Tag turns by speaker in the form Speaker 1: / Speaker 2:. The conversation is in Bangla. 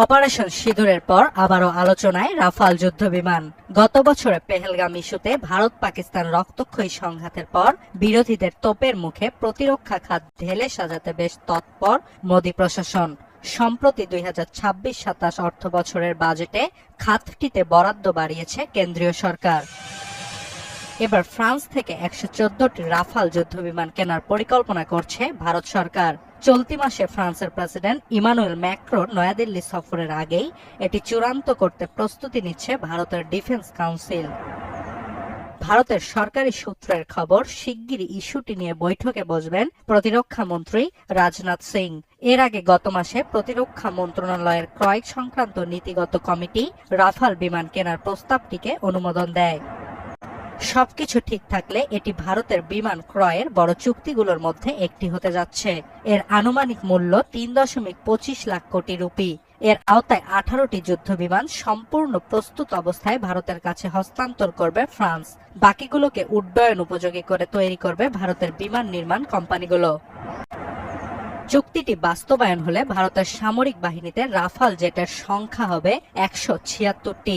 Speaker 1: অপারেশন সিঁদুরের পর আবারও আলোচনায় রাফাল যুদ্ধ বিমান গত বছরে পেহেলগাম ইস্যুতে ভারত পাকিস্তান রক্তক্ষয়ী সংঘাতের পর বিরোধীদের তোপের মুখে প্রতিরক্ষা খাত ঢেলে সাজাতে বেশ তৎপর মোদী প্রশাসন। সম্প্রতি দুই হাজার ছাব্বিশ সাতাশ অর্থ বছরের বাজেটে খাতটিতে বরাদ্দ বাড়িয়েছে কেন্দ্রীয় সরকার। এবার ফ্রান্স থেকে একশো চোদ্দটি রাফাল যুদ্ধবিমান কেনার পরিকল্পনা করছে ভারত সরকার। চলতি মাসে ফ্রান্সের প্রেসিডেন্ট ইমানুয়েল ম্যাক্রো নয়াদিল্লি সফরের আগেই এটি চূড়ান্ত করতে প্রস্তুতি নিচ্ছে ভারতের ডিফেন্স কাউন্সিল। ভারতের সরকারি সূত্রের খবর শিগগিরই ইস্যুটি নিয়ে বৈঠকে বসবেন প্রতিরক্ষা মন্ত্রী রাজনাথ সিং। এর আগে গত মাসে প্রতিরক্ষা মন্ত্রণালয়ের ক্রয় সংক্রান্ত নীতিগত কমিটি রাফাল বিমান কেনার প্রস্তাবটিকে অনুমোদন দেয়। সবকিছু ঠিক থাকলে এটি ভারতের বিমান ক্রয়ের বড় চুক্তিগুলোর মধ্যে একটি হতে যাচ্ছে। এর আনুমানিক মূল্য তিন দশমিক পঁচিশ লাখ কোটি রুপি। এর আওতায় আঠারোটি যুদ্ধ বিমান সম্পূর্ণ প্রস্তুত অবস্থায় ভারতের কাছে হস্তান্তর করবে ফ্রান্স। বাকিগুলোকে উড্ডয়ন উপযোগী করে তৈরি করবে ভারতের বিমান নির্মাণ কোম্পানিগুলো। চুক্তিটি বাস্তবায়ন হলে ভারতের সামরিক বাহিনীতে রাফাল জেটের সংখ্যা হবে একশো ছিয়াত্তরটি।